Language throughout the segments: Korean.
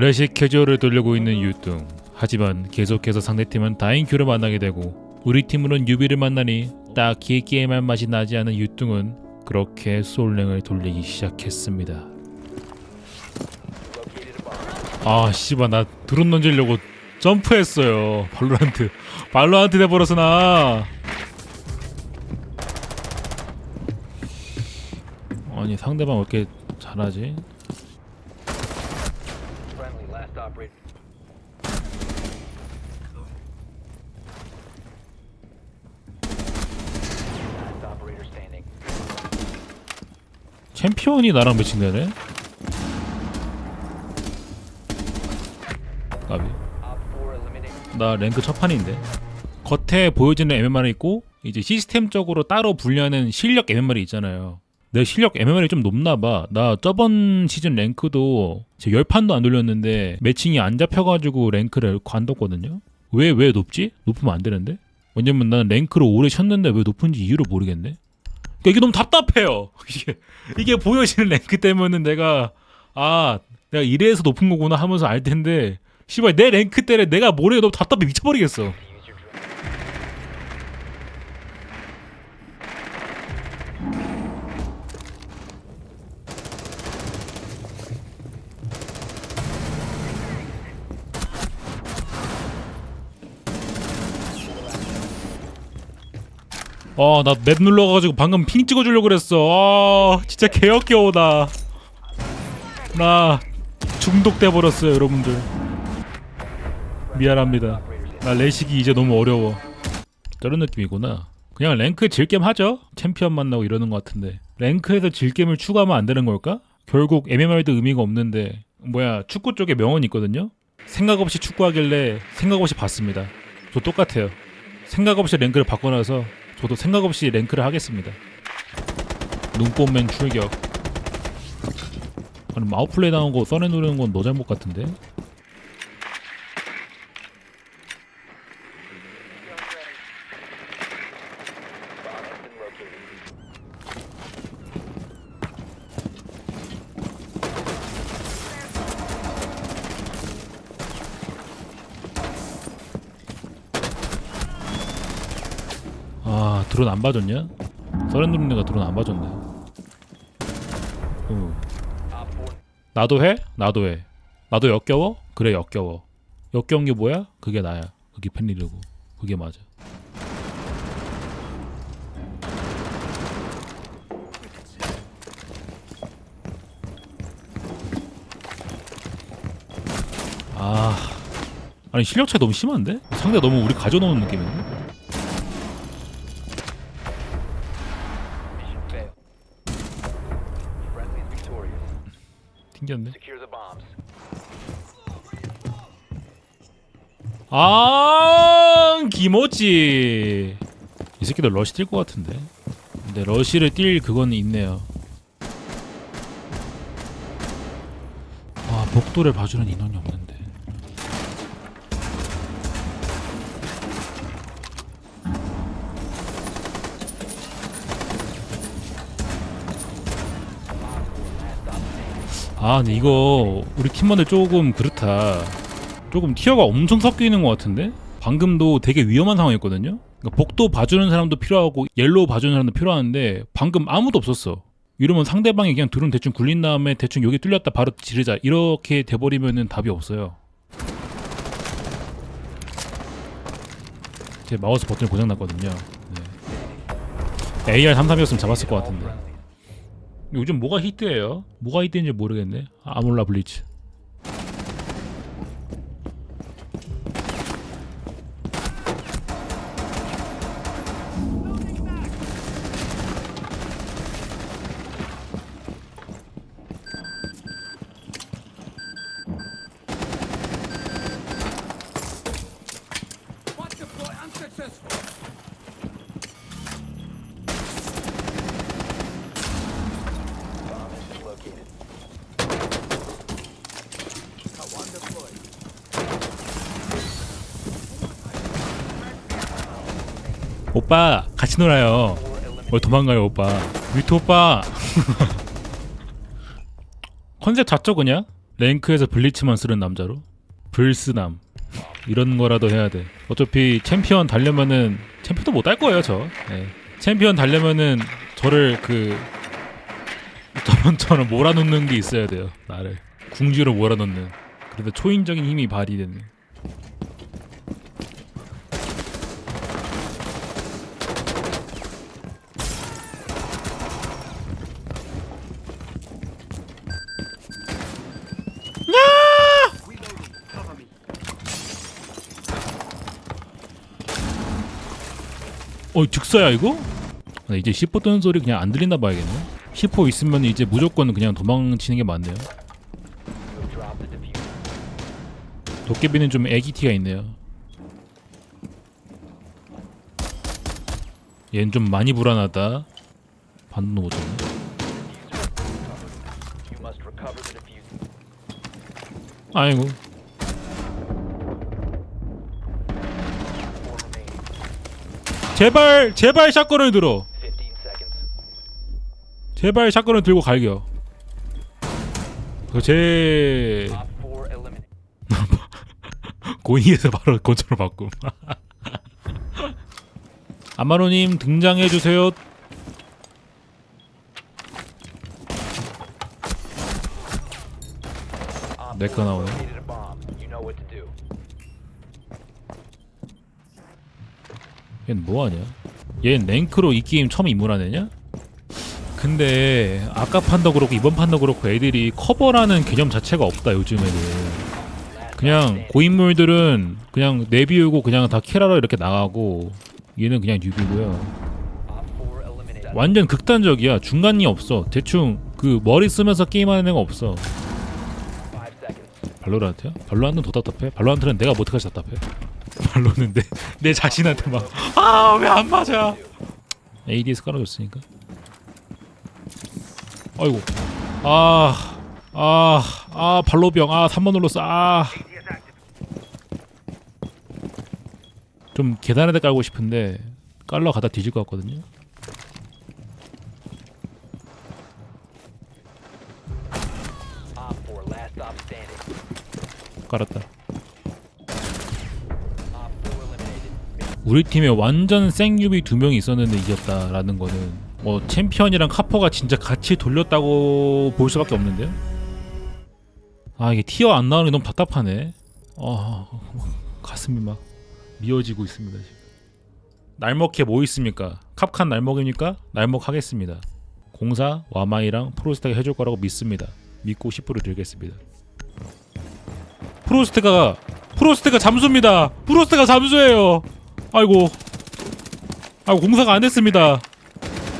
레식 캐주얼을 돌리고 있는 유뚱. 하지만 계속해서 상대팀은 다인큐를 만나게 되고 우리 팀으로는 유비를 만나니 딱히 게임할 맛이 나지 않은 유뚱은 그렇게 솔랭을 돌리기 시작했습니다. 아 씨발 나 드론 던지려고 점프했어요. 발로란트 발로란트 돼버렸어 나. 아니 상대방 왜 이렇게 잘하지? Friendly, last operator. Last operator standing. 챔피언이 나랑 매칭되네. 까비. Op 4 eliminated. 나 랭크 첫 판인데. 겉에 보여지는 MMR이 있고 이제 시스템적으로 따로 분류하는 실력 MMR이 있잖아요. 내 실력 MMR이 좀 높나 봐. 나 저번 시즌 랭크도 제 10판도 안 돌렸는데 매칭이 안 잡혀가지고 랭크를 관뒀거든요. 왜, 왜 높지? 높으면 안 되는데? 왜냐면 난 랭크를 오래 쳤는데 왜 높은지 이유를 모르겠네. 그러니까 이게 너무 답답해요. 이게, 이게 보여지는 랭크 때문은 내가, 아, 내가 이래서 높은 거구나 하면서 알 텐데, 씨발, 내 랭크 때문에 내가 모르게 너무 답답해 미쳐버리겠어. 아, 나 맵 눌러가지고 방금 핑 찍어주려고 그랬어. 아, 진짜 개역겨우다. 나 중독돼 버렸어요, 여러분들. 미안합니다. 나 레식이 이제 너무 어려워. 저런 느낌이구나. 그냥 랭크에 질겜 하죠. 챔피언 만나고 이러는 것 같은데. 랭크에서 질겜을 추가하면 안 되는 걸까? 결국 MMR도 의미가 없는데 뭐야 축구 쪽에 명언이 있거든요. 생각 없이 축구하길래 생각 없이 봤습니다. 저 똑같아요. 생각 없이 랭크를 바꿔놔서 저도 생각 없이 랭크를 하겠습니다. 눈꽃맨 출격. 아니 마우플레이 나온 거 써내 누르는 건 너 잘못 같은데? 드론 안 봐줬냐? 써내 누르는 애가 드론 안 봐줬네. 4 나도 해? 나도 해. 나도 역겨워? 그래 역겨워. 역겨운 게 뭐야? 그게 나야. 그게 팬리르고. 그게 맞아. 아, 아니 실력 차이 너무 심한데? 상대 가 너무 우리 가져놓은 느낌인데? 아 기모찌. 이 새끼들 러시 뛸 것 같은데? 근데 러시를 뛸 그건 있네요. 아 복도를 봐주는 인원이 없는데. 아 근데 이거 우리 팀원들 조금 그렇다 조금 티어가 엄청 섞여 있는 것 같은데 방금도 되게 위험한 상황이었거든요. 그러니까 복도 봐주는 사람도 필요하고 옐로우 봐주는 사람도 필요한데 방금 아무도 없었어. 이러면 상대방이 그냥 드론 대충 굴린 다음에 대충 여기 뚫렸다 바로 지르자 이렇게 돼버리면은 답이 없어요. 제 마우스 버튼이 고장났거든요. 네. AR33이었으면 잡았을 것 같은데. 요즘 뭐가 히트예요? 뭐가 히트인지 모르겠네. 아몰라 블리츠. 오빠 같이 놀아요. 왜 도망가요 오빠? 뮤트 오빠. 컨셉 잡죠 그냥? 랭크에서 블리츠만 쓰는 남자로 불스남 이런 거라도 해야 돼. 어차피 챔피언 달려면은 챔피언도 못 할 거예요 저. 네. 챔피언 달려면은 저를 그 저번처럼 몰아놓는 게 있어야 돼요 나를 궁지로 몰아놓는. 그래서 초인적인 힘이 발휘되는. 어 즉사야 이거? 아, 이제 C4 뜨는 소리 그냥 안 들린다 봐야겠네. C4 있으면 이제 무조건 그냥 도망치는 게 맞네요. 도깨비는 좀 애기티가 있네요. 얜좀 많이 불안하다. 반도 diffuser. 아이고. 제발 제발 샷건을 들어. 15 seconds. 제발 샷건을 들고 갈겨. 그제 Op 4 eliminated. 고의에서 바로 건초로 바꿈. 아마로님 등장해 주세요. 4 나오네. 얘는 뭐하냐? 얘는 랭크로 이 게임 처음 입문한 애냐? 근데 아까 판도 그렇고 이번 판도 그렇고 애들이 커버라는 개념 자체가 없다 요즘 애들 그냥 고인물들은 그냥 내비우고 그냥 다 캐라로 이렇게 나가고 얘는 그냥 뉴비고요 Op 4 eliminated. 완전 극단적이야 중간이 없어 대충 그 머리 쓰면서 게임하는 애가 없어 5 seconds. 발로란트야? 발로란트는 더 답답해? 발로란트는 내가 못해가지고 답답해 발로는 내, 내 자신한테 막 아 왜 안 맞아 ADS 깔아줬으니까 아이고 아, 아, 아, 발로병, 아, 3번 눌렀어, 아. 좀 계단에다 깔고 싶은데 깔러 가다 뒤질 것 같거든요. Op 4 last stop standing. 깔았다. 우리 팀에 완전 생유비 두 명이 있었는데 이겼다라는 거는 뭐 챔피언이랑 카퍼가 진짜 같이 돌렸다고 볼 수밖에 없는데요. 아 이게 티어 안 나오는 게 너무 답답하네. 아 가슴이 막 미어지고 있습니다 지금. 날먹해 뭐 있습니까? 캅칸 날먹입니까? 날먹 하겠습니다. 공사 와마이랑 프로스트가 해줄 거라고 믿습니다. 믿고 10% 드리겠습니다. 프로스트가 프로스트가 잠수입니다. 프로스트가 잠수예요. 아이고. 아이고 공사가 안 됐습니다.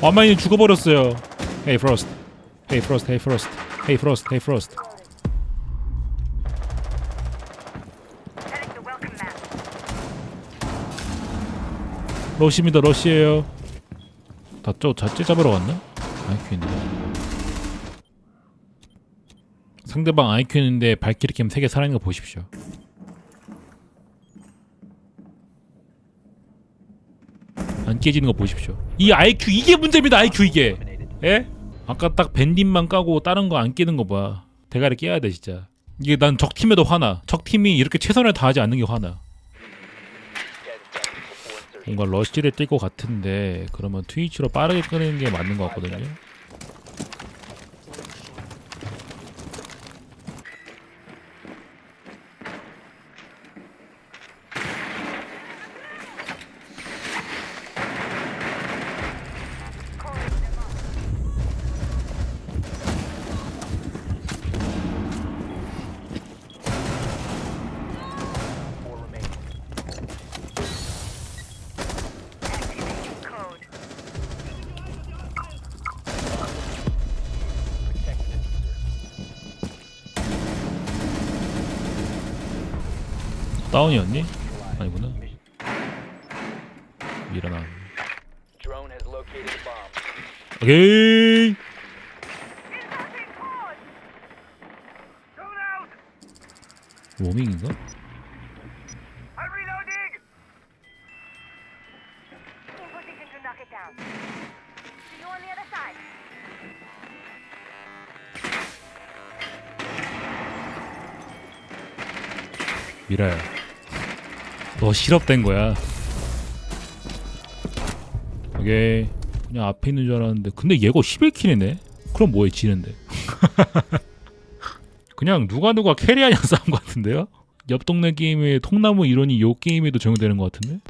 와마이는 죽어버렸어요. 헤이 프로스트 헤이 프로스트 헤이 프로스트 헤이 프로스트 헤이 프로스트. 러시입니다 러시에요. 다저 자체 잡으러 갔나? 아이큐 있네 상대방 아이큐 있는데 발키리 캠 3개 살아있는 거 보십시오 안 깨지는 거 보십시오 이 IQ 이게 문제입니다 IQ 이게. 예? 아까 딱 밴딧만 까고 다른 거안 끼는 거 봐. 대가리 깨야 돼 진짜. 이게 난 적 팀에도 화나. 적 팀이 이렇게 최선을 다하지 않는 게 화나. 10 seconds before insertion. 뭔가 러시를 뛸 것 같은데 그러면 트위치로 빠르게 끄는 게 맞는 것 같거든요. 다운이었니? 아니구나. 일어나. 오케이. 워밍인가? 미라야 너 실업된 거야 오케이 그냥 앞에 있는 줄 알았는데 근데 얘가 11킬이네 그럼 뭐해 지는데 그냥 누가 누가 캐리하냐 싸움 같은데요? 옆 동네 게임에 통나무 이론이 요 게임에도 적용되는 것 같은데?